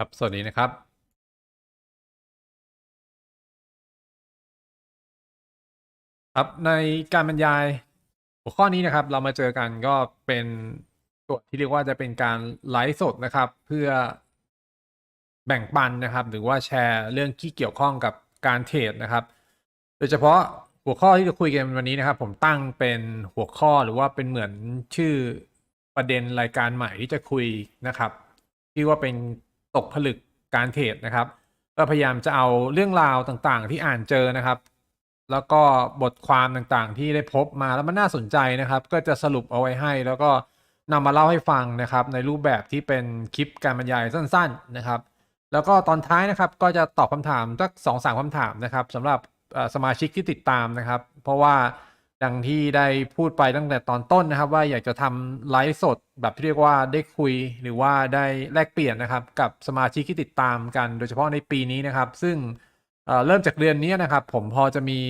ครับ สวัสดีนะครับครับในการบรรยายหัวข้อนี้นะครับ เรามาเจอกันก็เป็นตัวที่เรียกว่าจะเป็นการไลฟ์สดนะครับ เพื่อแบ่งปันนะครับ หรือว่าแชร์เรื่องที่เกี่ยวข้องกับการเทรดนะครับ โดยเฉพาะหัวข้อที่จะคุยกันวันนี้นะครับ ผมตั้งเป็นหัวข้อหรือว่าเป็นเหมือนชื่อประเด็นรายการใหม่ที่จะคุยนะครับที่ว่าเป็น ตกผลึกการเทรดนะครับ ก็พยายามจะเอาเรื่องราวต่างๆ ที่อ่านเจอนะครับ แล้วก็บทความต่างๆ ที่ได้พบมาแล้วมันน่าสนใจนะครับ ก็จะสรุปเอาไว้ให้ แล้วก็นำมาเล่าให้ฟังนะครับ ในรูปแบบที่เป็นคลิปการบรรยายสั้น ๆนะครับ แล้วก็ตอนท้ายนะครับก็จะตอบคำถามสักสองสามคำถามนะครับสำหรับสมาชิกที่ติดตามนะครับ เพราะว่า ดังที่ได้พูดไปตั้งแต่ตอนต้นนะครับ ว่าอยากจะทำไลฟ์สดแบบที่เรียกว่าได้คุยหรือว่าได้แลกเปลี่ยนนะครับ กับสมาชิกที่ติดตามกัน โดยเฉพาะในปีนี้นะครับ ซึ่งเเริ่มจากเดือนนี้นะครับ ผมพอจะมี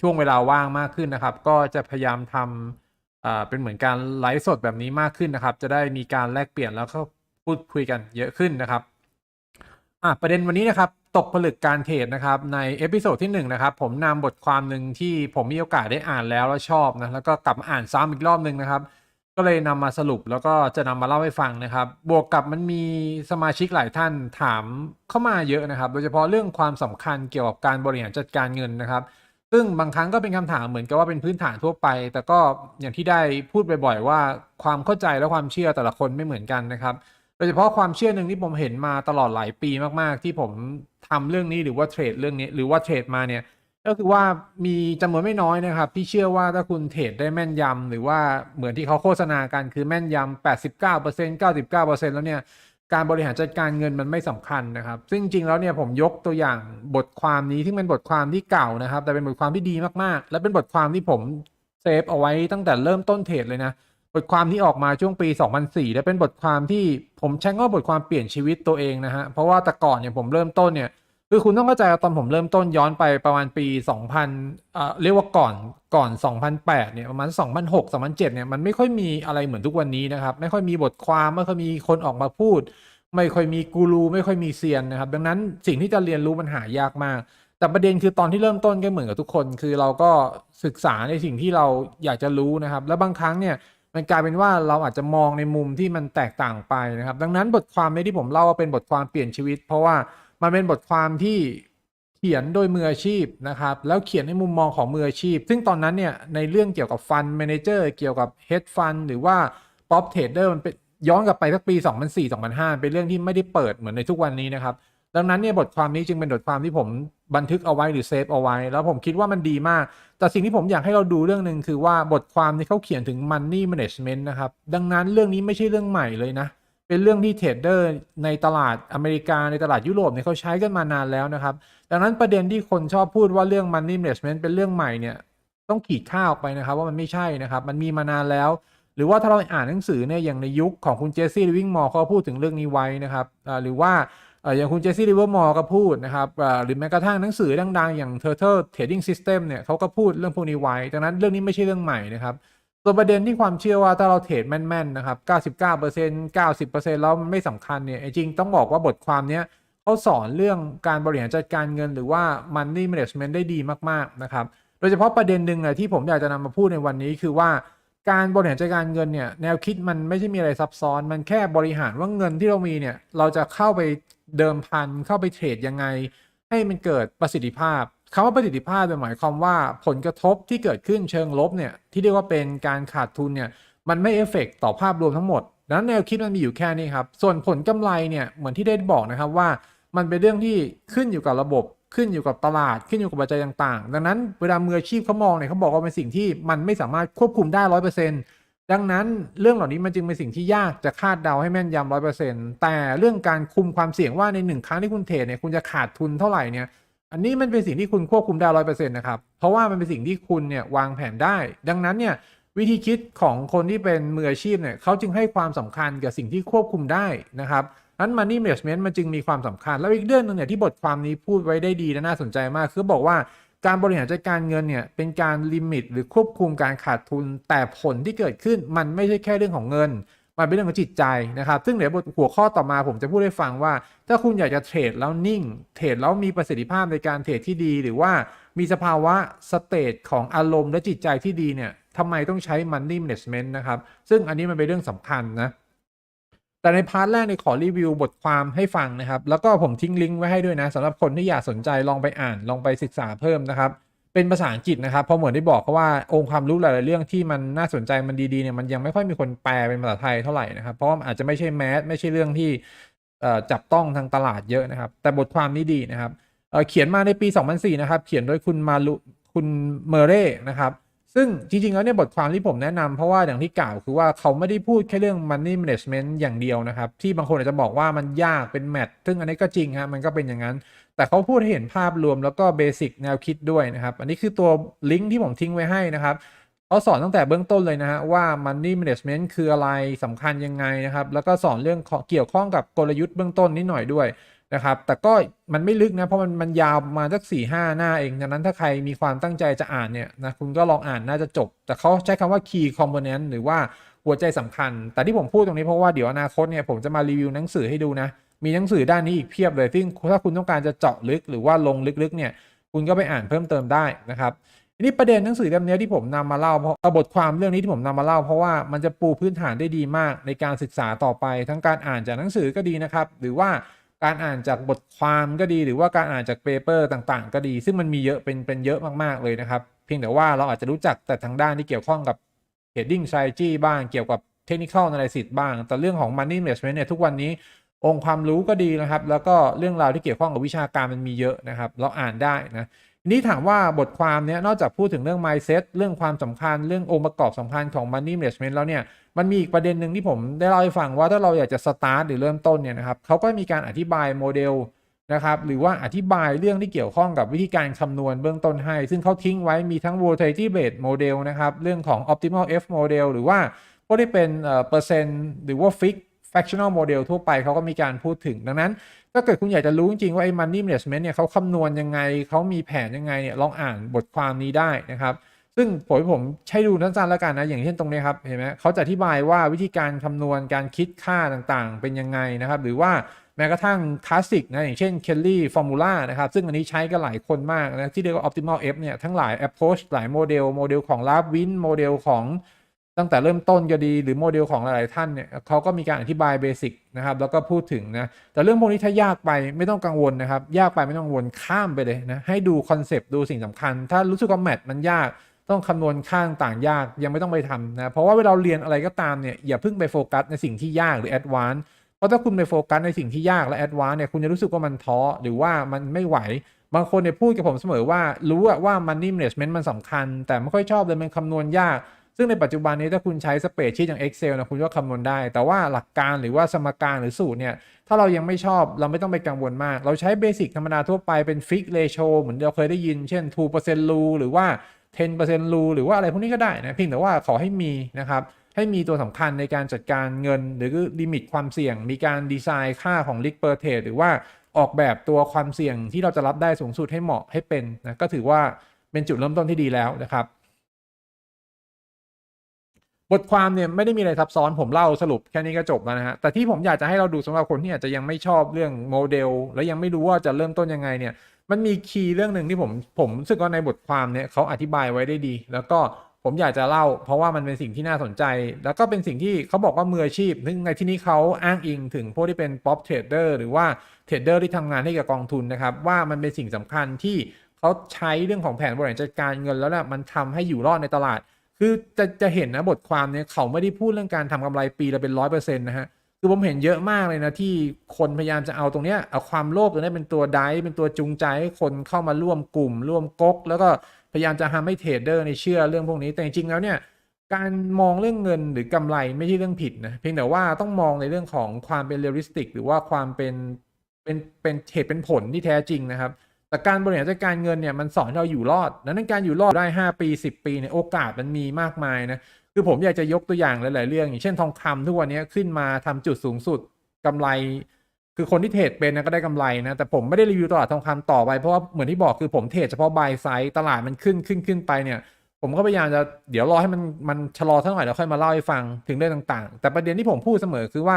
ช่วงเวลาว่างมากขึ้นนะครับ ก็จะพยายามทำเเป็นเหมือนการไลฟ์สดแบบนี้มากขึ้นนะครับ จะได้มีการแลกเปลี่ยนแล้วก็พูดคุยกันเยอะขึ้นนะครับอะประเด็นวันนี้นะครับ ตกผลึกการเทรดนะครับในเอพิโซดที่1นงนะครับผมนำบทความหนึ่งที่ผมมีโอกาสได้อ่านแล้วแล้วชอบนะแล้วก็กลับมาอ่านซ้ำอีกรอบหนึ่งนะครับ ก็เลยนำมาสรุปแล้วก็จะนำมาเล่าให้ฟังนะครับ บวกกับมันมีสมาชิกหลายท่านถามเข้ามาเยอะนะครับ โดยเฉพาะเรื่องความสำคัญเกี่ยวกับการบริหารจัดการเงินนะครับ ซึ่งบางครั้งก็เป็นคำถามเหมือนกับว่าเป็นพื้นฐานทั่วไป แต่ก็อย่างที่ได้พูดบ่อยๆว่าความเข้าใจและความเชื่อแต่ละคนไม่เหมือนกันนะครับ โดยเฉพาะความเชื่อหนึ่งที่ผมเห็นมาตลอดหลายปีมากๆ ที่ผมทำเรื่องนี้หรือว่าเทรดเรื่องนี้หรือว่าเทรดมาเนี่ยก็คือว่ามีจำนวนไม่น้อยนะครับ ที่เชื่อว่าถ้าคุณเทรดได้แม่นยำหรือว่าเหมือนที่เขาโฆษณากันคือแม่นยำ89% 99%แล้วเนี่ยการบริหารจัดการเงินมันไม่สำคัญนะครับ ซึ่งจริงๆแล้วเนี่ยผมยกตัวอย่างบทความนี้ที่เป็นบทความที่เก่านะครับ แต่เป็นบทความที่ดีมากๆ และเป็นบทความที่ผมเซฟเอาไว้ตั้งแต่เริ่มต้นเทรดเลยนะ บทความที่ออกมาช่วงปี 2004 และเป็นบทความที่ผมใช้คำว่าบทความเปลี่ยนชีวิตตัวเองนะฮะ เพราะว่าแต่ก่อนเนี่ยผมเริ่มต้นเนี่ย คือคุณต้องเข้าใจว่าตอนผมเริ่มต้นย้อนไปประมาณปี 2000เอ่อเรียกว่าก่อนก่อน 2008 เนี่ยประมาณ 2006 2007 เนี่ยมันไม่ค่อยมีอะไรเหมือนทุกวันนี้นะครับ ไม่ค่อยมีบทความไม่ค่อยมีคนออกมาพูด ไม่ค่อยมีกูรูไม่ค่อยมีเซียนนะครับ ดังนั้นสิ่งที่จะเรียนรู้มันหายากมากแต่ประเด็นคือตอนที่เริ่มต้นก็เหมือนกับทุกคน คือเราก็ศึกษาในสิ่งที่เราอยากจะรู้นะครับ แล้วบางครั้งเนี่ย มันกลายเป็นว่าเราอาจจะมองในมุมที่มันแตกต่างไปนะครับ ดังนั้นบทความนี้ที่ผมเล่าว่าเป็นบทความเปลี่ยนชีวิต เพราะว่ามันเป็นบทความที่เขียนโดยมืออาชีพนะครับ แล้วเขียนในมุมมองของมืออาชีพ ซึ่งตอนนั้นเนี่ยในเรื่องเกี่ยวกับฟัน d ม a นเจอร์เกี่ยวกับเฮดฟันหรือว่าป๊อปเทรดเดอร์มันเป็นย้อนกลับไปสักปี 2004-2005 เป็นเรื่องที่ไม่ได้เปิดเหมือนในทุกวันนี้นะครับ ดังนั้นเนี่ยบทความนี้จึงเป็นบทความที่ผมบันทึกเอาไว้หรือเซฟเอาไว้ แล้วผมคิดว่ามันดีมาก แต่สิ่งที่ผมอยากให้เราดูเรื่องหนึ่งคือว่าบทความที่เขาเขียนถึง money management นะครับ ดังนั้นเรื่องนี้ไม่ใช่เรื่องใหม่เลยนะ เป็นเรื่องที่เทรดเดอร์ในตลาดอเมริกาในตลาดยุโรปเนี่ยเขาใช้กันมานานแล้วนะครับ ดังนั้นประเด็นที่คนชอบพูดว่าเรื่อง money management เป็นเรื่องใหม่เนี่ยต้องขีดค่าออกไปนะครับ ว่ามันไม่ใช่นะครับ มันมีมานานแล้ว หรือว่าถ้าเราอ่านหนังสือเนี่ยอย่างในยุคของคุณเจสซี่ลิวิงมอร์เขาพูดถึงเรื่องนี้ไว้นะครับหรือว่า อย่างคุณเจสซี่ลิเวอร์มอร์ก็พูดนะครับหรือแม้กระทั่งหนังสือดังๆ อย่าง Turtle Trading System เนี่ยเขาก็พูดเรื่องพวกนี้ไว้ ดังนั้นเรื่องนี้ไม่ใช่เรื่องใหม่นะครับส่วนประเด็นที่ความเชื่อว่าถ้าเราเทรดแม่นๆนะครับ 99% 90%แล้วมันไม่สำคัญเนี่ยจริงต้องบอกว่าบทความเนี้ยเขาสอนเรื่องการบริหารจัดการเงินหรือว่า money management ได้ดีมากๆนะครับ โดยเฉพาะประเด็นหนึ่งอะที่ผมอยากจะนำมาพูดในวันนี้คือว่า การบริหารจัดการเงินเนี่ยแนวคิดมันไม่ใช่มีอะไรซับซ้อน มันแค่บริหารว่าเงินที่เรามีเนี่ยเราจะเข้าไปเดิมพันเข้าไปเทรดยังไง ให้มันเกิดประสิทธิภาพคำว่าประสิทธิภาพหมายความว่าผลกระทบที่เกิดขึ้นเชิงลบเนี่ยที่เรียกว่าเป็นการขาดทุนเนี่ยมันไม่เอฟเฟกต่อภาพรวมทั้งหมดดังนั้นแนวคิดมันมีอยู่แค่นี้ครับส่วนผลกำไรเนี่ยเหมือนที่ได้บอกนะครับว่า มันเป็นเรื่องที่ขึ้นอยู่กับระบบ ขึ้นอยู่กับตลาดขึ้นอยู่กับปัจจัยต่าง ๆ ดังนั้นเวลามืออาชีพเขามองเนี่ยเขาบอกว่าเป็นสิ่งที่มันไม่สามารถควบคุมได้ร้อยเปอร์เซ็นต์ดังนั้นเรื่องเหล่านี้มันจึงเป็นสิ่งที่ยากจะคาดเดาให้แม่นยำร้อยเปอร์เซ็นต์แต่เรื่องการคุมความเสี่ยงว่าในหนึ่งครั้งที่คุณเทรดเนี่ยคุณจะขาดทุนเท่าไหร่เนี่ยอันนี้มันเป็นสิ่งที่คุณควบคุมได้ร้อยเปอร์เซ็นต์นะครับเพราะว่ามันเป็นสิ่งที่คุณเนี่ยวางแผนได้ ดังนั้นเนี่ยวิธีคิดของคนที่เป็นมืออาชีพเนี่ยเขาจึงให้ความสำคัญกับสิ่งที่ควบคุมได้นะครับ นั้น money management มันจึงมีความสำคัญ แล้วอีกเรื่องหนึงเนี่ยที่บทความนี้พูดไว้ได้ดีและน่าสนใจมาก คือบอกว่าการบริหารจัดการเงินเนี่ยเป็นการลิมิตหรือควบคุมการขาดทุน แต่ผลที่เกิดขึ้นมันไม่ใช่แค่เรื่องของเงิน มันเป็นเรื่องของจิตใจนะครับ ซึ่งเดี๋ยวบทหัวข้อต่อมาผมจะพูดให้ฟังว่า ถ้าคุณอยากจะเทรดแล้วนิ่ง เทรดแล้วมีประสิทธิภาพในการเทรดที่ดี หรือว่ามีสภาวะสเตตของอารมณ์และจิตใจที่ดีเนี่ยทำไมต้องใช้ money management นะครับ ซึ่งอันนี้มันเป็นเรื่องสำคัญนะ แต่ในพาร์ทแรกในขอรีวิวบทความให้ฟังนะครับ แล้วก็ผมทิ้งลิงก์ไว้ให้ด้วยนะสำหรับคนที่อยากสนใจลองไปอ่านลองไปศึกษาเพิ่มนะครับ เป็นภาษาอังกฤษนะครับเพราะเหมือนได้บอกเขาว่าองค์ความรู้หลายๆเรื่องที่มันน่าสนใจมันดีๆเนี่ยมันยังไม่ค่อยมีคนแปลเป็นภาษาไทยเท่าไหร่นะครับเพราะาอาจจะไม่ใช่แมสไม่ใช่เรื่องที่จับต้องทางตลาดเยอะนะครับ แต่บทความนี้ดีนะครับเเขียนมาในปี 2004 นะครับ เขียนโดยคุณมาลุคุณเมเร่นะครับ ซึ่งจริงๆ แล้วเนี่ยบทความที่ผมแนะนำเพราะว่าอย่างที่กล่าวคือว่าเขาไม่ได้พูดแค่เรื่อง money management อย่างเดียวนะครับ ที่บางคนอาจจะบอกว่ามันยากเป็นแมทซึ่งอันนี้ก็จริงฮะมันก็เป็นอย่างนั้น แต่เขาพูดให้เห็นภาพรวมแล้วก็เบสิกแนวคิดด้วยนะครับ อันนี้คือตัวลิงก์ที่ผมทิ้งไว้ให้นะครับเขาสอนตั้งแต่เบื้องต้นเลยนะฮะว่า money management คืออะไรสำคัญยังไงนะครับแล้วก็สอนเรื่องเกี่ยวข้องกับกลยุทธ์เบื้องต้นนิดหน่อยด้วย นะครับแต่ก็มันไม่ลึกนะเพราะมันมันยาวมาสักสี่ห้าหน้าเองดังนั้นถ้าใครมีความตั้งใจจะอ่านเนี่ยนะคุณก็ลองอ่านน่าจะจบ แต่เขาใช้คำว่า key component หรือว่าหัวใจสำคัญ แต่ที่ผมพูดตรงนี้เพราะว่าเดี๋ยวอนาคตเนี่ยผมจะมารีวิวหนังสือให้ดูนะมีหนังสือด้านนี้อีกเพียบเลยซึ่งถ้าคุณต้องการจะเจาะลึกหรือว่าลงลึกๆเนี่ยคุณก็ไปอ่านเพิ่มเติมได้นะครับทีนี้ประเด็นหนังสือเล่มนี้ที่ผมนำมาเล่าเพราะบทความเรื่องนี้ที่ผมนำมาเล่า เพราะว่ามันจะปูพื้นฐานได้ดีมากในการศึกษาต่อไป ทั้งการอ่านจากหนังสือก็ดีนะครับ หรือว่า การอ่านจากบทความก็ดีหรือว่าการอ่านจากเปเปอร์ต่างๆ ก็ดี ซึ่งมันมีเยอะเป็นเป็นเยอะมากๆเลยนะครับ เพียงแต่ว่าเราอาจจะรู้จักแต่ทางด้านที่เกี่ยวข้องกับ trading strategy บ้างเกี่ยวกับ technical analysis บ้าง แต่เรื่องของ money management เนี่ยทุกวันนี้องค์ความรู้ก็ดีนะครับ แล้วก็เรื่องราวที่เกี่ยวข้องกับวิชาการมันมีเยอะนะครับ เราอ่านได้นะ นี้ถามว่าบทความเนี้ยนอกจากพูดถึงเรื่อง mindset เรื่องความสำคัญเรื่ององค์ประกอบสำคัญของ money management แล้วเนี่ยมันมีอีกประเด็นหนึ่งที่ผมได้เล่าให้ฟังว่าถ้าเราอยากจะ start หรือเริ่มต้นเนี่ยนะครับเขาก็มีการอธิบายโมเดลนะครับหรือว่าอธิบายเรื่องที่เกี่ยวข้องกับวิธีการคำนวณเบื้องต้นให้ ซึ่งเขาทิ้งไว้มีทั้ง volatility based model นะครับเรื่องของ optimal F model หรือว่าพวกที่เป็นเอ่อเปอร์เซ็นต์หรือว่า fix fractional model ทั่วไปเขาก็มีการพูดถึง ดังนั้น ถ้าเกิดคุณอยากจะรู้จริงๆ ว่าไอ้ money management เนี่ยเขาคำนวณยังไง เขามีแผนยังไงเนี่ยลองอ่านบทความนี้ได้นะครับซึ่งผมผมใช้ดูสั้นๆแล้วกันนะ อย่างเช่นตรงนี้ครับเห็นไหมเขาจะอธิบายว่าวิธีการคำนวณการคิดค่าต่างๆ เป็นยังไงนะครับ หรือว่าแม้กระทั่งคลาสสิกนะ อย่างเช่น Kelly Formula นะครับ ซึ่งอันนี้ใช้กันหลายคนมากนะ ที่เรียกว่า optimal F เนี่ย ทั้งหลาย approach หลายโมเดล โมเดลของ l a v i n โมเดลของ ตั้งแต่เริ่มต้นก็ดีหรือโมเดลของหลายๆท่านเนี่ยเขาก็มีการอธิบายเบสิกนะครับแล้วก็พูดถึงนะแต่เรื่องพวกนี้ถ้ายากไปไม่ต้องกังวลนะครับ ยากไปไม่ต้องกังวลข้ามไปเลยนะให้ดูคอนเซปต์ดูสิ่งสำคัญ ถ้ารู้สึกว่าแมทมันยากต้องคำนวณค่างต่างยากยังไม่ต้องไปทำนะเพราะว่าเวลาเรียนอะไรก็ตามเนี่ยอย่าเพิ่งไปโฟกัสในสิ่งที่ยากหรือแอดวานซ์เพราะถ้าคุณไปโฟกัสในสิ่งที่ยากและแอดวานซ์เนี่ยคุณจะรู้สึกว่ามันท้อหรือว่ามันไม่ไหวบางคนเนี่ยพูดกับผมเสมอว่า รู้ว่า money management มันสำคัญ แต่ไม่ค่อยชอบเลยมันคำนวณยาก ซึ่งในปัจจุบันนี้ถ้าคุณใช้สเปรดชีตอย่าง Excel นะคุณก็คำนวณได้ แต่ว่าหลักการหรือว่าสมการหรือสูตรเนี่ย ถ้าเรายังไม่ชอบเราไม่ต้องไปกังวลมาก เราใช้เบสิกธรรมดาทั่วไปเป็นฟิกเรโชเหมือนเราเคยได้ยิน เช่น 2% rule หรือว่า 10% rule หรือว่าอะไรพวกนี้ก็ได้นะเพียงแต่ว่าขอให้มีนะครับให้มีตัวสำคัญในการจัดการเงิน หรือลิมิตความเสี่ยง มีการดีไซน์ค่าของ risk per trade หรือว่าออกแบบตัวความเสี่ยงที่เราจะรับได้สูงสุดให้เหมาะให้เป็นนะก็ถือว่าเป็นจุดเริ่มต้นที่ดีแล้วนะครับ บทความเนี่ยไม่ได้มีอะไรซับซ้อนผมเล่าสรุปแค่นี้ก็จบแล้วนะฮะแต่ที่ผมอยากจะให้เราดูสำหรับคนที่อาจจะยังไม่ชอบเรื่องโมเดล และยังไม่รู้ว่าจะเริ่มต้นยังไงเนี่ยมันมีคีย์เรื่องหนึ่งที่ผมผมรู้สึกว่าในบทความเนี่ยเขาอธิบายไว้ได้ดี แล้วก็ผมอยากจะเล่า เพราะว่ามันเป็นสิ่งที่น่าสนใจ แล้วก็เป็นสิ่งที่เขาบอกว่ามืออาชีพซึ่งในที่นี้เขาอ้างอิงถึงพวกที่เป็นป๊อปเทรดเดอร์หรือว่าเทรดเดอร์ที่ทำงานให้กับกองทุนนะครับว่ามันเป็นสิ่งสำคัญที่เขาใช้เรื่องของแผนบริหารจัดการเงินแล้วนะมันทำให้อยู่รอดในตลาด คือจะจะเห็นนะบทความเนี่ยเขาไม่ได้พูดเรื่องการทำกำไรปีละเป็นร้อยเปอร์เซ็นต์นะฮะคือผมเห็นเยอะมากเลยนะที่คนพยายามจะเอาตรงเนี้ยเอาความโลภตรงนี้เป็นตัวไดฟ์เป็นตัวจูงใจให้คนเข้ามาร่วมกลุ่ม ร่วมก๊ก แล้วก็พยายามจะทำให้เทรดเดอร์ในเชื่อเรื่องพวกนี้แต่จริงๆแล้วเนี่ยการมองเรื่องเงินหรือกำไรไม่ใช่เรื่องผิดนะเพียงแต่ว่าต้องมองในเรื่องของความเป็นเรียลลิสติก หรือว่าความเป็นเป็นเป็นเหตุเป็นผลที่แท้จริงนะครับ แต่การบริหารจัดการเงินเนี่ยมันสอนเราอยู่รอดนั้นการอยู่รอดได้ 5 ปี 10 ปีเนี่ยโอกาสมันมีมากมายนะคือผมอยากจะยกตัวอย่างหลาย ๆ เรื่อง อย่างเช่นทองคำทุกวันนี้ขึ้นมาทำจุดสูงสุดกำไร คือคนที่เทรดเป็นนะก็ได้กำไรนะแต่ผมไม่ได้รีวิวตลาดทองคำต่อไปเพราะว่าเหมือนที่บอกคือผมเทรดเฉพาะบายไซด์ตลาดมันขึ้นขึ้นขึ้นไปเนี่ยผผมก็พยายามจะเดี๋ยวรอให้มันมันชะลอสักหน่อยแล้วค่อยมาเล่าให้ฟังถึงเรื่องต่าง ๆ แต่ประเด็นที่ผมพูดเสมอคือว่า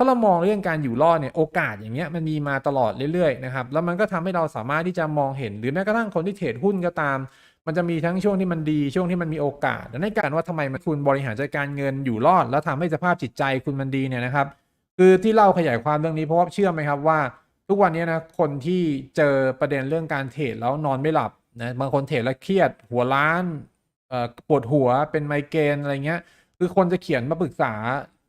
ถ้าเรามองเรื่องการอยู่รอดเนี่ยโอกาสอย่างเงี้ยมันมีมาตลอดเรื่อยๆนะครับแล้วมันก็ทำให้เราสามารถที่จะมองเห็น หรือแม้กระทั่งคนที่เทรดหุ้นก็ตาม มันจะมีทั้งช่วงที่มันดีช่วงที่มันมีโอกาสและในการว่าทำไมมันคุณบริหารจัดการเงินอยู่รอด แล้วทำให้สภาพจิตใจคุณมันดีเนี่ยนะครับ คือที่เล่าขยายความเรื่องนี้เพราะว่าเชื่อไหมครับว่า ทุกวันนี้นะคนที่เจอประเด็นเรื่องการเทรดแล้วนอนไม่หลับนะบางคนเทรดแล้วเครียด หัวล้านปวดหัวเป็นไมเกรนอะไรเงี้ยคือคนจะเขียนมาปรึกษา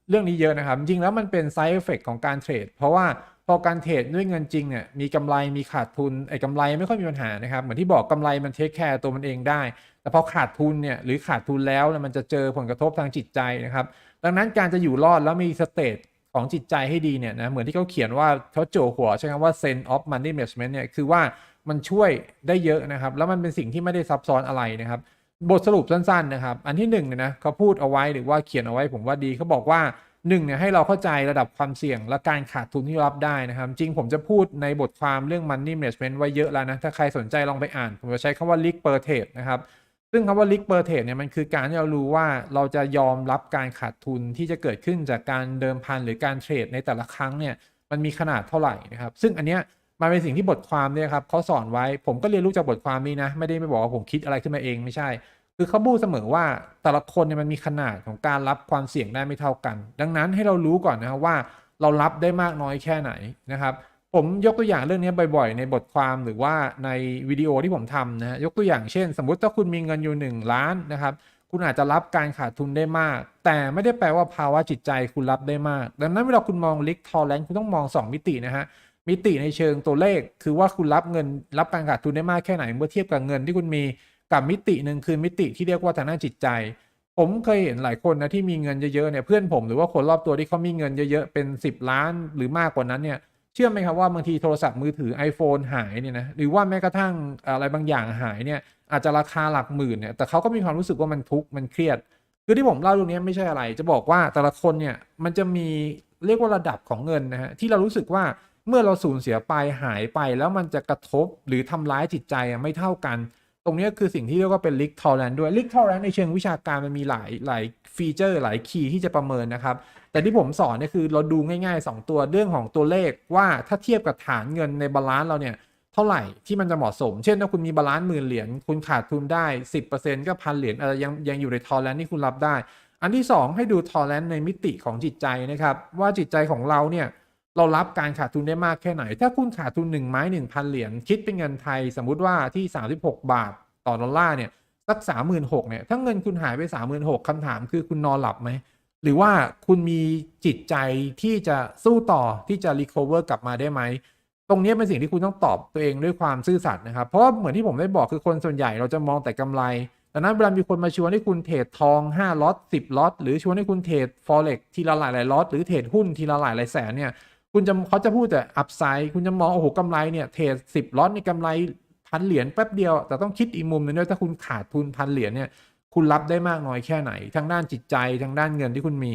เรื่องนี้เยอะนะครับ จริงแล้วมันเป็น side effect ของการเทรด เพราะว่าพอการเทรดด้วยเงินจริงเนี่ยมีกำไรมีขาดทุนไอ้กำไรไม่ค่อยมีปัญหานะครับ เหมือนที่บอกกำไรมันเทคแคร์ตัวมันเองได้ แต่พอขาดทุนเนี่ยหรือขาดทุนแล้วเนี่ยมันจะเจอผลกระทบทางจิตใจนะครับ ดังนั้นการจะอยู่รอดแล้วมีสเตตของจิตใจให้ดีเนี่ยนะเหมือนที่เขาเขียนว่าเขาโจหัวใช้คำว่า sense of money management เนี่ยคือว่ามันช่วยได้เยอะนะครับ แล้วมันเป็นสิ่งที่ไม่ได้ซับซ้อนอะไรนะครับ บทสรุปสั้นๆนะครับ อันที่หนึ่งเนี่ยนะเขาพูดเอาไว้หรือว่าเขียนเอาไว้ผมว่าดีเขาบอกว่าหนึ่งเนี่ยให้เราเข้าใจระดับความเสี่ยงและการขาดทุนที่รับได้นะครับ จริงผมจะพูดในบทความเรื่อง money management ไว้เยอะแล้วนะ ถ้าใครสนใจลองไปอ่าน ผมจะใช้คำว่า risk per trade นะครับ ซึ่งคำว่า risk per trade เนี่ยมันคือการที่เรารู้ว่าเราจะยอมรับการขาดทุนที่จะเกิดขึ้นจากการเดิมพันหรือการเทรดในแต่ละครั้งเนี่ยมันมีขนาดเท่าไหร่นะครับ ซึ่งอันเนี้ย มันเป็นสิ่งที่บทความเนี่ยครับเขาสอนไว้ ผมก็เรียนรู้จากบทความนี้นะ ไม่ได้ไปบอกว่าผมคิดอะไรขึ้นมาเองไม่ใช่ คือเขาพูดเสมอว่าแต่ละคนเนี่ยมันมีขนาดของการรับความเสี่ยงได้ไม่เท่ากัน ดังนั้นให้เรารู้ก่อนนะครับว่าเรารับได้มากน้อยแค่ไหนนะครับ ผมยกตัวอย่างเรื่องนี้บ่อยๆ ในบทความหรือว่าในวิดีโอที่ผมทำนะยกตัวอย่างเช่น สมมุติถ้าคุณมีเงินอยู่ 1 ล้านนะครับคุณอาจจะรับการขาดทุนได้มาก แต่ไม่ได้แปลว่าภาวะจิตใจคุณรับได้มาก ดังนั้นเวลาคุณมองลิกทอแลนคุณต้องมอง 2 มิตินะฮะ มิติในเชิงตัวเลข คือว่าคุณรับเงินรับการขาดทุนได้มากแค่ไหน เมื่อเทียบกับเงินที่คุณมีกับมิติหนึ่งคือมิติที่เรียกว่าทางด้านจิตใจ ผมเคยเห็นหลายคนนะที่มีเงินเยอะๆเนี่ยเพื่อนผมหรือว่าคนรอบตัวที่เขามีเงินเยอะๆเป็น 10 ล้านหรือมากกว่านั้นเนี่ยเชื่อไหมครับว่าบางทีโทรศัพท์มือถือ iPhone หายเนี่ยนะหรือว่าแม้กระทั่งอะไรบางอย่างหายเนี่ยอาจจะราคาหลักหมื่นเนี่ยแต่เขาก็มีความรู้สึกว่ามันทุกข์มันเครียดคือที่ผมเล่าตรงนี้ไม่ใช่อะไร จะบอกว่าแต่ละคนเนี่ยมันจะมีเรียกว่าระดับของเงินนะฮะที่เรารู้สึกว่า เมื่อเราสูญเสียไปหายไปแล้วมันจะกระทบหรือทำร้ายจิตใจไม่เท่ากัน ตรงนี้คือสิ่งที่เรียกว่าเป็น Risk Tolerance ด้วย Risk Tolerance ในเชิงวิชาการมันมีหลายหลายฟีเจอร์ หลายคีย์ที่จะประเมินนะครับ แต่ที่ผมสอนเนี่ยคือเราดูง่าย ๆ 2 ตัวเรื่องของตัวเลขว่าถ้าเทียบกับฐานเงินในบาลานซ์เราเนี่ยเท่าไหร่ที่มันจะเหมาะสม เช่นถ้าคุณมีบาลานซ์หมื่นเหรียญคุณขาดทุนได้ 10%ก็พันเหรียญอาจจะยังยังอยู่ในทอแลนที่คุณรับได้ อันที่ 2 ให้ดูทอแลนในมิติของจิตใจนะครับว่าจิตใจของเราเนี่ย เรารับการขาดทุนได้มากแค่ไหน ถ้าคุณขาดทุน 1 ไม้ 1,000 เหรียญคิดเป็นเงินไทย สมมุติว่าที่ 36 บาทต่อดอลลาร์เนี่ยสัก 36,000เนี่ยถ้าเงินคุณหายไป 36,000คำถามคือคุณนอนหลับไหม หรือว่าคุณมีจิตใจที่จะสู้ต่อที่จะ recover กลับมาได้ไหมตรงนี้เป็นสิ่งที่คุณต้องตอบตัวเองด้วยความซื่อสัตย์นะครับ เพราะเหมือนที่ผมได้บอกคือคนส่วนใหญ่เราจะมองแต่กำไรดังนั้นเวลามีคนมาชวนให้คุณเทรดทอง 5ล็อต10ล็อตหรือชวนให้คุณเทรด forex ทีละหลายหลายล็อตหรือเทรดหุ้นทีละหลายหลายแสนเนี่ย คุณจะเขาจะพูดแต่ upside คุณจะมองโอ้โหกำไรเนี่ยเทรด10ล็อตในกำไรพันเหรียญแป๊บเดียว แต่ต้องคิดอีกมุมหนึงด้วยถ้าคุณขาดทุนพันเหรียญเนี่ยคุณรับได้มากน้อยแค่ไหนทั้งด้านจิตใจทั้งด้านเงินที่คุณมี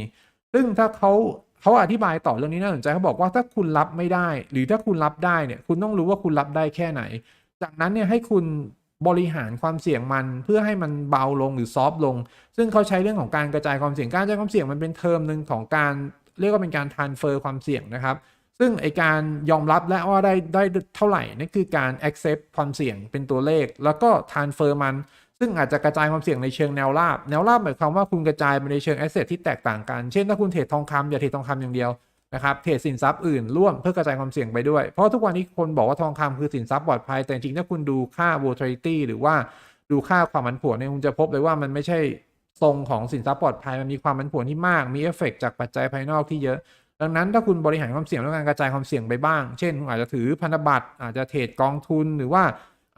ซึ่งถ้าเขาเขาอธิบายต่อเรื่องนี้น่าสนใจเขาบอกว่าถ้าคุณรับไม่ได้ หรือถ้าคุณรับได้เนี่ยคุณต้องรู้ว่าคุณรับได้แค่ไหน จากนั้นเนี่ยให้คุณบริหารความเสี่ยงมันเพื่อให้มันเบาลงหรือซอฟลง ซึ่งเขาใช้เรื่องของการกระจายความเสี่ยงการกระจายความเสี่ยงมันเป็นเทอมหนึ่งของการ เรียกว่าเป็นการทานเฟอร์ความเสี่ยงนะครับ ซึ่งไอการยอมรับและว่าได้ได้เท่าไหร่นั่นคือการ accept ความเสี่ยงเป็นตัวเลข แล้วก็ transfer มัน ซึ่งอาจจะกระจายความเสี่ยงในเชิงแนวราบ แนวราบหมายความว่าคุณกระจายไปในเชิงแอสเซทที่แตกต่างกัน เช่นถ้าคุณเทรดทองคำอย่าเทรดทองคำอย่างเดียวนะครับเทรดสินทรัพย์อื่นร่วมเพื่อกระจายความเสี่ยงไปด้วย เพราะทุกวันนี้คนบอกว่าทองคำคือสินทรัพย์ปลอดภัย แต่จริงๆถ้าคุณดูค่า volatility หรือว่าดูค่าความผันผวนเนี่ยคุณจะพบเลยว่ามันไม่ใช่ ทรงของสินทรัพย์ปลอดภัยมันมีความผันผวนที่มากมีเอฟเฟกจากปัจจัยภายนอกที่เยอะ ดังนั้นถ้าคุณบริหารความเสี่ยงด้วยการกระจายความเสี่ยงไปบ้าง เช่นคุณอาจจะถือพันธบัตรอาจจะเทรดกองทุนหรือว่า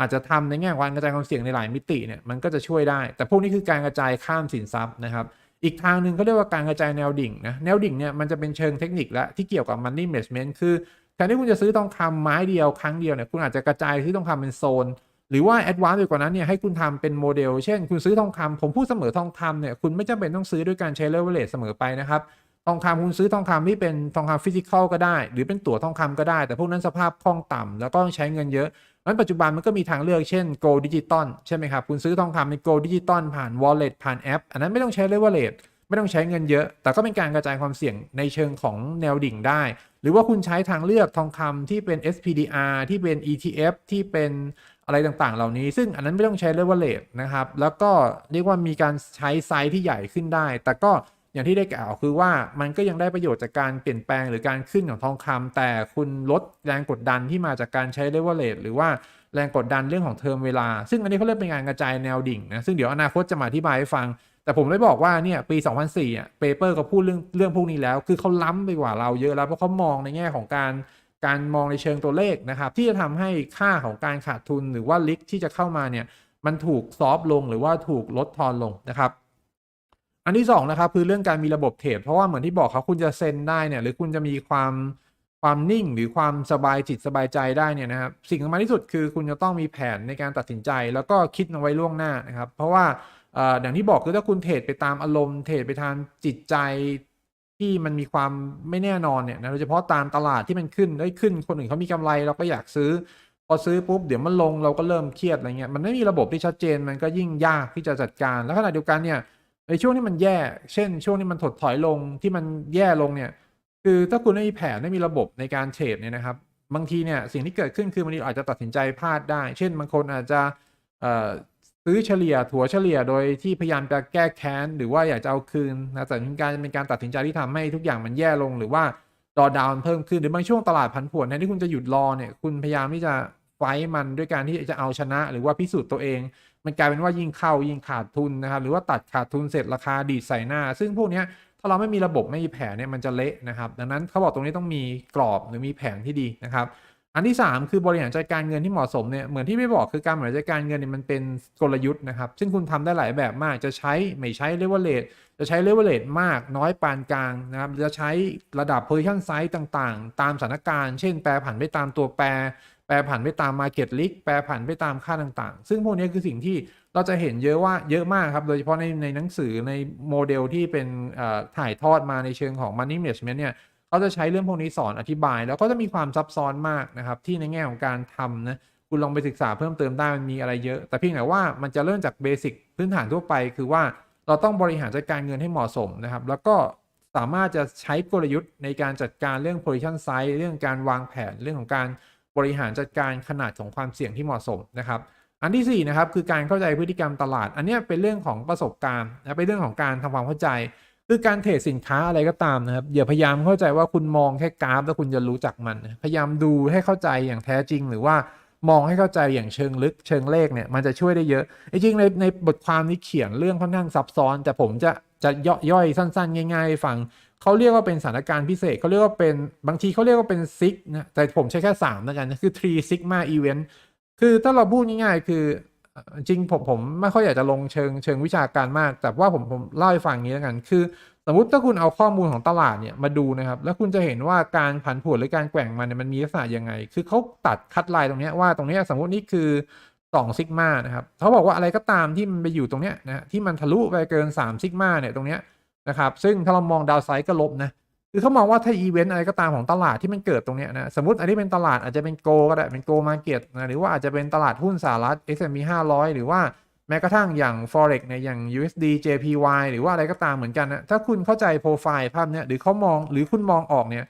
อาจจะทำในแง่ของการกระจายความเสี่ยงในหลายมิติเนี่ยมันก็จะช่วยได้ แต่พวกนี้คือการกระจายข้ามสินทรัพย์นะครับ อีกทางหนึ่งก็เรียกว่าการกระจายแนวดิ่งนะแนวดิ่งเนี่ยมันจะเป็นเชิงเทคนิคและที่เกี่ยวกับ money management คือแทนที่คุณจะซื้อทองคำไม้เดียวครั้งเดียวเนี่ยคุณอาจจะกระจายซื้อทองคำเป็นโซน หรือว่าแอดวานซ์ไปกว่านั้นเนี่ยให้คุณทำเป็นโมเดล เช่น คุณซื้อทองคำผมพูดเสมอทองคำเนี่ยคุณไม่จำเป็นต้องซื้อด้วยการใช้เลเวลเลเสมอไปนะครับทองคำคุณซื้อทองคำที่เป็นทองคำฟิสิกอลก็ได้ หรือเป็นตั๋วทองคำก็ได้ แต่พวกนั้นสภาพคล่องต่ำแล้วก็ต้องใช้เงินเยอะนั้นปัจจุบันมันก็มีทางเลือกเช่น Gold Digital ใช่ไหมครับ คุณซื้อทองคำใน Gold Digital ผ่าน Wallet ผ่านแอป อันนั้นไม่ต้องใช้ Leverage ไม่ต้องใช้เงินเยอะ แต่ก็เป็นการกระจายความเสี่ยงในเชิงของแนวดิ่งได้ หรือว่าคุณใช้ทางเลือกทองคำที่เป็น SPDR ที่เป็น ETF ที่เป็น อะไรต่างๆ เหล่านี้ ซึ่งอันนั้นไม่ต้องใช้ leverage นะครับ แล้วก็เรียกว่ามีการใช้ไซส์ที่ใหญ่ขึ้นได้ แต่ก็อย่างที่ได้กล่าวคือว่ามันก็ยังได้ประโยชน์จากการเปลี่ยนแปลงหรือการขึ้นของทองคำแต่คุณลดแรงกดดันที่มาจากการใช้ leverage หรือว่าแรงกดดันเรื่องของเทอมเวลา ซึ่งอันนี้เขาเรียกเป็นการกระจายแนวดิ่งนะ ซึ่งเดี๋ยวอนาคตจะมาอธิบายให้ฟัง แต่ผมได้บอกว่าเนี่ยปี 2004อะเปเปอร์ก็พูดเรื่องเรื่องพวกนี้แล้ว คือเขาล้ำไปกว่าเราเยอะแล้วเพราะเขามองในแง่ของการ การมองในเชิงตัวเลขนะครับ ที่จะทำให้ค่าของการขาดทุนหรือว่าลิกที่จะเข้ามาเนี่ยมันถูกซอฟลงหรือว่าถูกลดทอนลงนะครับ อันที่สองนะครับคือเรื่องการมีระบบเทรดเพราะว่าเหมือนที่บอกครับคุณจะเซ็นได้เนี่ยหรือคุณจะมีความความนิ่งหรือความสบายจิตสบายใจได้เนี่ยนะครับสิ่งสำคัญที่สุดคือคุณจะต้องมีแผนในการตัดสินใจ แล้วก็คิดเอาไว้ล่วงหน้านะครับ เพราะว่าอย่างที่บอกคือถ้าคุณเทรดไปตามอารมณ์เทรดไปทางจิตใจ ที่มันมีความไม่แน่นอนเนี่ยนะโดยเฉพาะตามตลาดที่มันขึ้นได้ขึ้นคนอื่นเขามีกำไรเราก็อยากซื้อ พอซื้อปุ๊บเดี๋ยวมันลงเราก็เริ่มเครียดอะไรเงี้ยมันไม่มีระบบที่ชัดเจนมันก็ยิ่งยากที่จะจัดการแล้วขณะเดียวกันเนี่ยในช่วงที่มันแย่ เช่น ช่วงที่มันถดถอยลงที่มันแย่ลงเนี่ยคือถ้าคุณไม่มีแผนไม่มีระบบในการเทรดเนี่ยนะครับบางทีเนี่ยสิ่งที่เกิดขึ้นคือบางทีอาจจะตัดสินใจพลาดได้ เช่นบางคนอาจจะ ซื้อเฉลี่ยถัวเฉลี่ยโดยที่พยายามจะแก้แค้น หรือว่าอยากจะเอาคืนนะแต่เป็นการเป็นการตัดสินใจที่ทำให้ทุกอย่างมันแย่ลง หรือว่าดอดาวน์เพิ่มขึ้นหรือบางช่วงตลาดผันผวนแทนที่คุณจะหยุดรอเนี่ยคุณพยายามที่จะไฟมันด้วยการที่จะเอาชนะ หรือว่าพิสูจน์ตัวเอง มันกลายเป็นว่ายิ่งเข้ายิ่งขาดทุนนะครับหรือว่าตัดขาดทุนเสร็จราคาดีดใส่หน้า ซึ่งพวกนี้ถ้าเราไม่มีระบบไม่มีแผนเนี่ยมันจะเละนะครับ ดังนั้นเขาบอกตรงนี้ต้องมีกรอบหรือมีแผนที่ดีนะครับ อันที่ 3 คือบริหารจัดการเงินที่เหมาะสมเนี่ยเหมือนที่ไม่บอกคือการบริหารจัดการเงินเนี่ยมันเป็นกลยุทธ์นะครับ ซึ่งคุณทำได้หลายแบบมากจะใช้ไม่ใช้เลเวลเลทจะใช้เลเวลเลทมากน้อยปานกลางนะครับจะใช้ระดับ position size ต่างๆ ตามสถานการณ์ เช่นแปรผันไปตามตัวแปร แปรผันไปตาม Market l i กแปรผันไปตามค่าต่างๆ ซึ่งพวกนี้คือสิ่งที่เราจะเห็นเยอะว่าเยอะมากครับ โดยเฉพาะในในหนังสือในโมเดลที่เป็นอ่อถ่ายทอดมาในเชิงของ Money Management เนี่ย เขาจะใช้เรื่องพวกนี้สอนอธิบาย แล้วก็จะมีความซับซ้อนมากนะครับที่ในแง่ของการทำนะคุณลองไปศึกษาเพิ่มเติมได้มันมีอะไรเยอะ แต่เพียงแต่ว่ามันจะเริ่มจากเบสิกพื้นฐานทั่วไป คือว่าเราต้องบริหารจัดการเงินให้เหมาะสมนะครับ แล้วก็สามารถจะใช้กลยุทธ์ในการจัดการเรื่อง position size เรื่องการวางแผนเรื่องของการบริหารจัดการขนาดของความเสี่ยงที่เหมาะสมนะครับ อันที่4นะครับคือการเข้าใจพฤติกรรมตลาด อันนี้เป็นเรื่องของประสบการณ์นะเป็นเรื่องของการทำความเข้าใจ คือการเทรดสินค้าอะไรก็ตามนะครับอย่าพยายามเข้าใจว่าคุณมองแค่กราฟแล้วคุณจะรู้จักมันพยายามดูให้เข้าใจอย่างแท้จริง หรือว่ามองให้เข้าใจอย่างเชิงลึกเชิงเลขเนี่ยมันจะช่วยได้เยอะจริงในในบทความนี้เขียนเรื่องค่อนข้างซับซ้อน แต่ผมจะจะย่อย่อยสั้น ๆ ง่ายๆฟังเขาเรียกว่าเป็นสถานการณ์พิเศษเขาเรียกว่าเป็นบางทีเขาเรียกว่าเป็นซิกนะแต่ผมใช้แค่3แล้วกันนคือ three sigma event คือถ้าเราพูดง่ายๆ คือ จริงผมผมไม่ค่อยอยากจะลงเชิงเชิงวิชาการมาก แต่ว่าผมผมเล่าให้ฟังอย่างนี้แล้วกัน คือ สมมติถ้าคุณเอาข้อมูลของตลาดเนี่ยมาดูนะครับ แล้วคุณจะเห็นว่าการผันผวนหรือการแกว่งมันเนี่ยมันมีลักษณะยังไง คือเขาตัดคัดลายตรงนี้ว่าตรงนี้สมมตินี่คือ2ซิกมานะครับเขาบอกว่าอะไรก็ตามที่มันไปอยู่ตรงเนี้ยนะที่มันทะลุไปเกิน3ซิกมาเนี่ยตรงเนี้ยนะครับ ซึ่งถ้าเรามองดาวไซด์ก็ลบนะ คือเขามองว่าถ้าอีเวนต์อะไรก็ตามของตลาดที่มันเกิดตรงเนี้ยนะสมมติอันนี้เป็นตลาดอาจจะเป็นโกก็ได้เป็นโกมาเก็ตนะหรือว่าอาจจะเป็นตลาดหุ้นสหรัฐ S&P 500 หรือว่าแม้กระทั่งอย่าง forex เนี่ยอย่าง USD JPY หรือว่าอะไรก็ตามเหมือนกันนะถ้าคุณเข้าใจโปรไฟล์ภาพเนี้ยหรือเขามองหรือคุณมองออกเนี่ย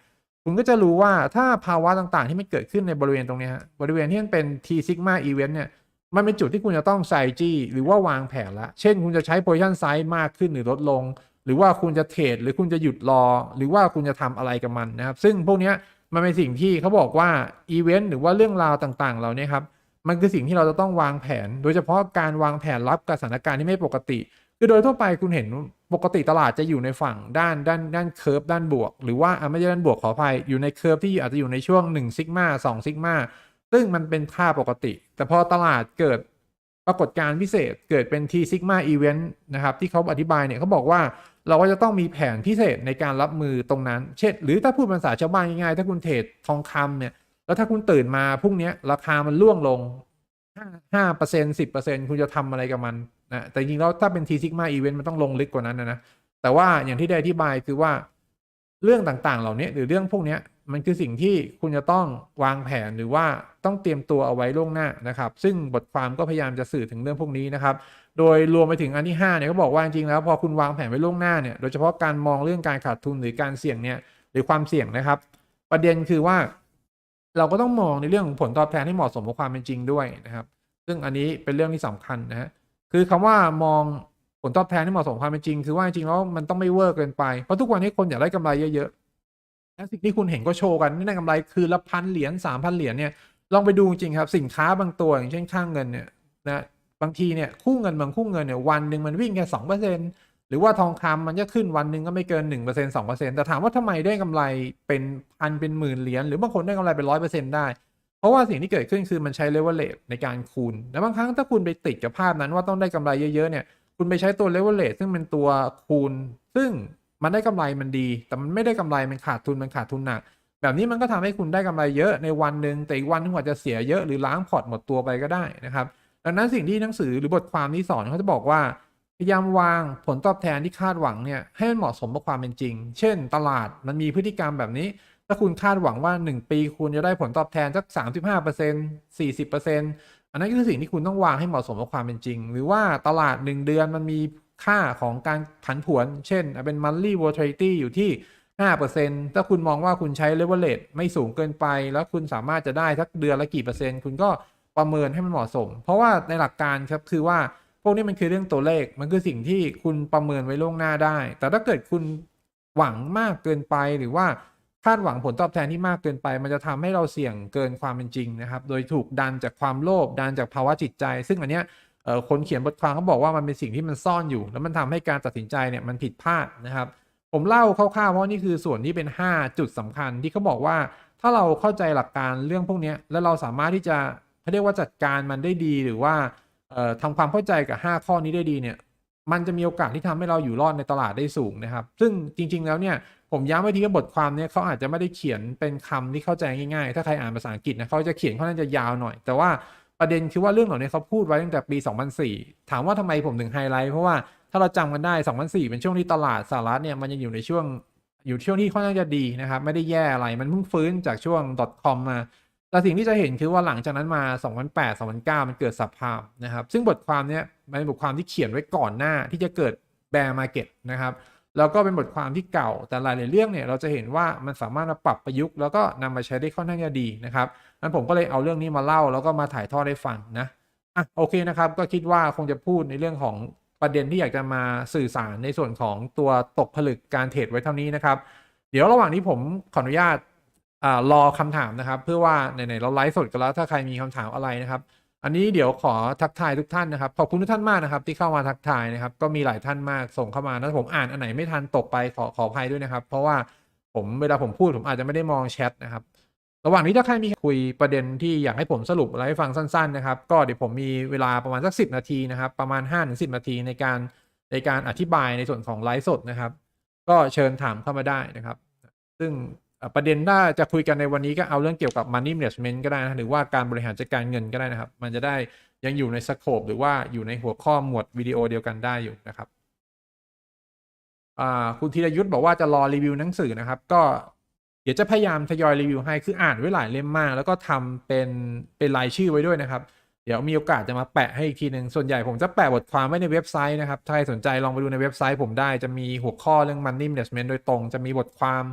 คุณก็จะรู้ว่าถ้าภาวะต่างๆ ที่มันเกิดขึ้นในบริเวณตรงนี้ฮะบริเวณที่มันเป็น T sigma event เนี่ยมันเป็นจุดที่คุณจะต้องใส่จี้หรือว่าวางแผนละ เช่นคุณจะใช้ position size มากขึ้นหรือลดลง หรือว่าคุณจะเทรดหรือคุณจะหยุดรอ หรือว่าคุณจะทำอะไรกับมันนะครับ ซึ่งพวกนี้มันเป็นสิ่งที่เขาบอกว่าอีเวนต์หรือว่าเรื่องราวต่างๆเหล่านี้ครับมันคือสิ่งที่เราจะต้องวางแผน โดยเฉพาะการวางแผนรับกับสถานการณ์ที่ไม่ปกติ คือโดยทั่วไปคุณเห็นปกติตลาดจะอยู่ในฝั่งด้านด้านด้านเคิร์ฟด้านบวก หรือว่าไม่ใช่ด้านบวกขออภัยอยู่ในเคิร์ฟที่อาจจะอยู่ในช่วง1ซิกมา2ซิกมาซึ่งมันเป็นค่าปกติ แต่พอตลาดเกิดปรากฏการณ์พิเศษเกิดเป็น T sigma event นะครับ ที่เขาอธิบายเนี่ยเขาบอกว่า เราก็จะต้องมีแผนพิเศษในการรับมือตรงนั้น เช่น หรือถ้าพูดภาษาชาวบ้านง่ายๆ ถ้าคุณเทรดทองคำเนี่ย แล้วถ้าคุณตื่นมาพรุ่งนี้ราคามันร่วงลงห้าเปอร์เซ็นสิบเปอร์เซ็นคุณจะทำอะไรกับมันนะ แต่จริงๆแล้วถ้าเป็นทีซิกมาอีเวนต์มันต้องลงลึกกว่านั้นนะนะ แต่ว่าอย่างที่ได้อธิบายคือว่าเรื่องต่างๆ เหล่านี้หรือเรื่องพวกนี้ มันคือสิ่งที่คุณจะต้องวางแผนหรือว่าต้องเตรียมตัวเอาไว้ล่วงหน้านะครับ ซึ่งบทความก็พยายามจะสื่อถึงเรื่องพวกนี้นะครับ โดยรวมไปถึงอันที่5เนี่ยเขาบอกว่าจริงๆแล้วพอคุณวางแผนไว้ล่วงหน้าเนี่ยโดยเฉพาะการมองเรื่องการขาดทุนหรือการเสี่ยงเนี่ยหรือความเสี่ยงนะครับ ประเด็นคือว่า เราก็ต้องมองในเรื่องของผลตอบแทนให้เหมาะสมกับความเป็นจริงด้วยนะครับ ซึ่งอันนี้เป็นเรื่องที่สำคัญนะฮะคือคำว่ามองผลตอบแทนให้เหมาะสมกับความเป็นจริง คือว่าจริงๆแล้วมันต้องไม่เวอร์เกินไปเพราะทุกวันนี้คนอยากได้กำไรเยอะๆ และสิ่งที่คุณเห็นก็โชว์กันนี่ได้กำไรคือละพันเหรียญสามพันเหรียญเนี่ยลองไปดูจริงครับสินค้าบางตัวอย่างเช่นค่างเงินเนี่ยนะบางทีเนี่ยคู่เงินบางคู่เงินเนี่ยวันหนึ่งมันวิ่งแค่สองเปอร์เซ็นหรือว่าทองคำมันจะขึ้นวันหนึ่งก็ไม่เกินหนึ่งเปอร์เซ็นสองเปอร์เซ็นแต่ถามว่าทำไมได้กำไรเป็นพันเป็นหมื่นเหรียญหรือบางคนได้กำไรเป็นร้อยเปอร์เซ็นได้ เพราะว่าสิ่งที่เกิดขึ้นคือมันใช้เลเวลเลตในการคูณแล้วบางครั้งถ้าคุณไปติดกับภาพนั้นว่าต้องได้กำไรเยอะๆเนี่ยคุณไปใช้ตัวเลเวลเลตซึ่งเป็นตัวคูณ ซึ่ง มันได้กำไรมันดี แต่มันไม่ได้กำไรมันขาดทุนมันขาดทุนหนัก แบบนี้มันก็ทำให้คุณได้กำไรเยอะในวันหนึ่งแต่อีกวันนึงอาจจะเสียเยอะหรือล้างพอร์ตหมดตัวไปก็ได้นะครับ ดังนั้นสิ่งที่หนังสือหรือบทความที่สอนเขาจะบอกว่าพยายามวางผลตอบแทนที่คาดหวังเนี่ยให้มันเหมาะสมกับความเป็นจริง เช่น ตลาดมันมีพฤติกรรมแบบนี้ ถ้าคุณคาดหวังว่า 1 ปีคุณจะได้ผลตอบแทนสัก 35% 40%อันนั้นคือสิ่งที่คุณต้องวางให้เหมาะสมกับความเป็นจริง หรือว่าตลาด 1 เดือนมันมี ค่าของการผันผวน เช่น เป็น monthly volatility อยู่ที่ 5%ถ้าคุณมองว่าคุณใช้ leverage ไม่สูงเกินไป แล้วคุณสามารถจะได้สักเดือนละกี่เปอร์เซ็นต์ คุณก็ประเมินให้มันเหมาะสม เพราะว่าในหลักการครับคือว่าพวกนี้มันคือเรื่องตัวเลข มันคือสิ่งที่คุณประเมินไว้ล่วงหน้าได้ แต่ถ้าเกิดคุณหวังมากเกินไปหรือว่าคาดหวังผลตอบแทนที่มากเกินไป มันจะทำให้เราเสี่ยงเกินความเป็นจริงนะครับ โดยถูกดันจากความโลภดันจากภาวะจิตใจ ซึ่งอันเนี้ย คนเขียนบทความเขาบอกว่ามันเป็นสิ่งที่มันซ่อนอยู่ แล้วมันทำให้การตัดสินใจเนี่ยมันผิดพลาดนะครับ ผมเล่าคร่าวๆเพราะนี่คือส่วนที่เป็น 5 จุดสำคัญที่เขาบอกว่าถ้าเราเข้าใจหลักการเรื่องพวกนี้แล้วเราสามารถที่จะเขาเรียกว่าจัดการมันได้ดีหรือว่าเอ่อทำความเข้าใจกับ 5 ข้อนี้ได้ดีเนี่ยมันจะมีโอกาสที่ทำให้เราอยู่รอดในตลาดได้สูงนะครับ ซึ่งจริง ๆ แล้วเนี่ยผมย้ำไว้ทีว่าบทความเนี่ยเขาอาจจะไม่ได้เขียนเป็นคำที่เข้าใจง่ายๆ ถ้าใครอ่านภาษาอังกฤษนะเขาจะเขียนค่อนข้างจะยาวหน่อย แต่ว่า ประเด็นคือว่าเรื่องเหล่านี้เขาพูดไว้ตั้งแต่ปี 2004 ถามว่าทำไมผมถึงไฮไลท์เพราะว่าถ้าเราจำกันได้ 2004 เป็นช่วงที่ตลาดสหรัฐเนี่ยมันยังอยู่ในช่วงอยู่ช่วงที่ค่อนข้างจะดีนะครับ ไม่ได้แย่อะไรมันเพิ่งฟื้นจากช่วง .com มาแต่สิ่งที่จะเห็นคือว่าหลังจากนั้นมา 2008 2009 มันเกิดสับพามนะครับ ซึ่งบทความเนี้ยมันเป็นบทความที่เขียนไว้ก่อนหน้าที่จะเกิดแบร์มาเก็ตนะครับ แล้วก็เป็นบทความที่เก่าแต่หลายๆเรื่องเนี่ยเราจะเห็นว่ามันสามารถมาปรับประยุกต์แล้วก็นำมาใช้ได้ค่อนข้างจะดีนะครับงั้นผมก็เลยเอาเรื่องนี้มาเล่าแล้วก็มาถ่ายทอดให้ฟังนะอะโอเคนะครับ ก็คิดว่าคงจะพูดในเรื่องของประเด็นที่อยากจะมาสื่อสารในส่วนของตัวตกผลึกการเทรดไว้เท่านี้นะครับ เดี๋ยวระหว่างที่ผมขออนุญาตอ่ารอคำถามนะครับ เพื่อว่าไหนๆเราไลฟ์สดกันแล้วถ้าใครมีคำถามอะไรนะครับ อันนี้เดี๋ยวขอทักทายทุกท่านนะครับ ขอบคุณทุกท่านมากนะครับ ที่เข้ามาทักทายนะครับ ก็มีหลายท่านมากส่งเข้ามานะผมอ่านอันไหนไม่ทันตกไปขอขออภัยด้วยนะครับ เพราะว่าผมเวลาผมพูดผมอาจจะไม่ได้มองแชทนะครับ ระหว่างนี้ถ้าใครมีคุยประเด็นที่อยากให้ผมสรุปอะไรให้ฟังสั้นๆนะครับ ก็เดี๋ยวผมมีเวลาประมาณสักสินาทีนะครับ ประมาณ 5-10ถึงนาทีในการในการอธิบายในส่วนของไลฟ์สดนะครับ ก็เชิญถามเข้ามาได้นะครับ ซึ่ง ประเด็นถ้าจะคุยกันในวันนี้ก็เอาเรื่องเกี่ยวกับ money management ก็ได้นะหรือว่าการบริหารจัดการเงินก็ได้นะครับ มันจะได้ยังอยู่ในสโคปหรือว่าอยู่ในหัวข้อหมวดวิดีโอเดียวกันได้อยู่นะครับคุณธีรยุทธ์บอกว่าจะรอรีวิวหนังสือนะครับ ก็เดี๋ยวจะพยายามทยอยรีวิวให้คืออ่านไว้หลายเล่มมาก แล้วก็ทำเป็นเป็นรายชื่อไว้ด้วยนะครับ เดี๋ยวมีโอกาสจะมาแปะให้อีกทีหนึ่งส่วนใหญ่ผมจะแปะบทความไว้ในเว็บไซต์นะครับถ้าใครสนใจลองไปดูในเว็บไซต์ผมได้จะมีหัวข้อเรื่อง money management โดยตรง จะมีบทความ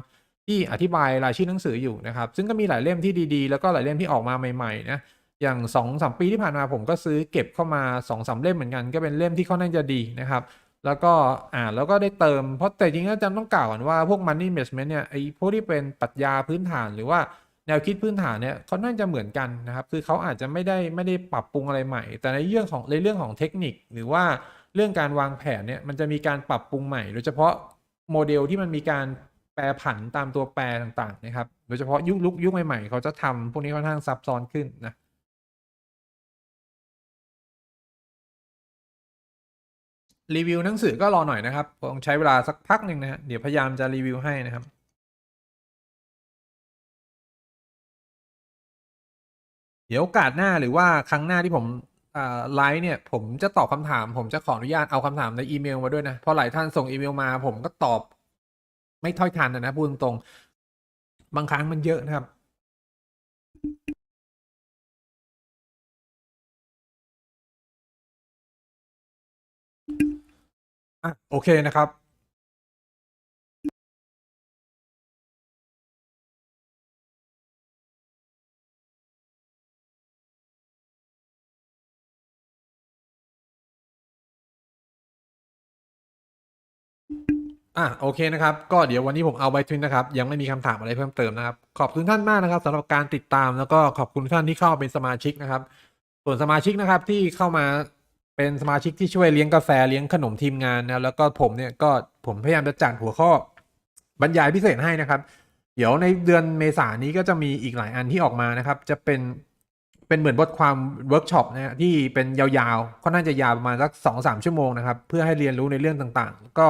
ที่อธิบายรายชื่อหนังสืออยู่นะครับ ซึ่งก็มีหลายเล่มที่ดีๆ แล้วก็หลายเล่มที่ออกมาใหม่ๆนะอย่าง2อสปีที่ผ่านมาผมก็ซื้อเก็บเข้ามา2อสเล่มเหมือนกัน ก็เป็นเล่มที่ค่อนข้างจะดีนะครับ แล้วก็อ่านแล้วก็ได้เติมเพราะแต่จริงๆแล้วจำต้องกล่าวก่อนว่าพวก money management เนี่ยไอ้พวกที่เป็นปรัชญาพื้นฐานหรือว่าแนวคิดพื้นฐานเนี่ยเขาน่าจะเหมือนกันนะครับ คือเขาอาจจะไม่ได้ไม่ได้ปรับปรุงอะไรใหม่ แต่ในเรื่องของในเรื่องของเทคนิค หรือว่าเรื่องการวางแผนเนี่ยมันจะมีการปรับปรุงใหม่ โดยเฉพาะโมเดลที่มันมีการ แปรผันตามตัวแปรต่างๆนะครับ โดยเฉพาะยุคลุกยุคใหม่ๆเขาจะทำพวกนี้ค่อนข้างซับซ้อนขึ้นนะรีวิวหนังสือก็รอหน่อยนะครับคงใช้เวลาสักพักหนึ่งนะฮะเดี๋ยวพยายามจะรีวิวให้นะครับ เดี๋ยวโอกาสหน้าหรือว่าครั้งหน้าที่ผมไลฟ์เนี่ย ผมจะตอบคำถาม ผมจะขออนุญาตเอาคำถามในอีเมลมาด้วยนะเพราะหลายท่านส่งอีเมลมา ผมก็ตอบ ไม่ถ้อยทันนะนะพูดตรงๆบางครั้งมันเยอะนะครับอะโอเคนะครับ อะโอเคนะครับ ก็เดี๋ยววันนี้ผมเอาไว้ทุนนะครับ ยังไม่มีคำถามอะไรเพิ่มเติมนะครับ ขอบคุณท่านมากนะครับสำหรับการติดตามแล้วก็ขอบคุณท่านที่เข้าเป็นสมาชิกนะครับ ส่วนสมาชิกนะครับที่เข้ามาเป็นสมาชิกที่ช่วยเลี้ยงกาแฟเลี้ยงขนมทีมงานนะแล้วก็ผมเนี่ยก็ผมพยายามจะจัดหัวข้อบรรยายพิเศษให้นะครับ เดี๋ยวในเดือนเมษายนนี้ก็จะมีอีกหลายอันที่ออกมานะครับ จะเป็นเป็นเหมือนบทความเวิร์กช็อปนะฮะที่เป็นยาวๆก็น่าจะยาวประมาณสักสองสามชั่วโมงนะครับ เพื่อให้เรียนรู้ในเรื่องต่างๆ ก็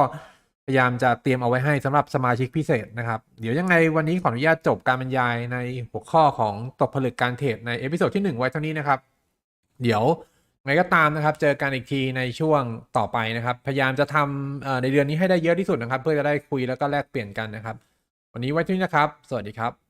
พยายามจะเตรียมเอาไว้ให้สำหรับสมาชิกพิเศษนะครับ เดี๋ยวยังไงวันนี้ขออนุญาตจบการบรรยายในหัวข้อของตกผลึกการเทรดในเอพิโซดที่หนึ่งไว้เท่านี้นะครับ เดี๋ยวไงก็ตามนะครับเจอกันอีกทีในช่วงต่อไปนะครับ พยายามจะทำในเดือนนี้ให้ได้เยอะที่สุดนะครับ เพื่อจะได้คุยแล้วก็แลกเปลี่ยนกันนะครับ วันนี้ไว้ที่นี้นะครับ สวัสดีครับ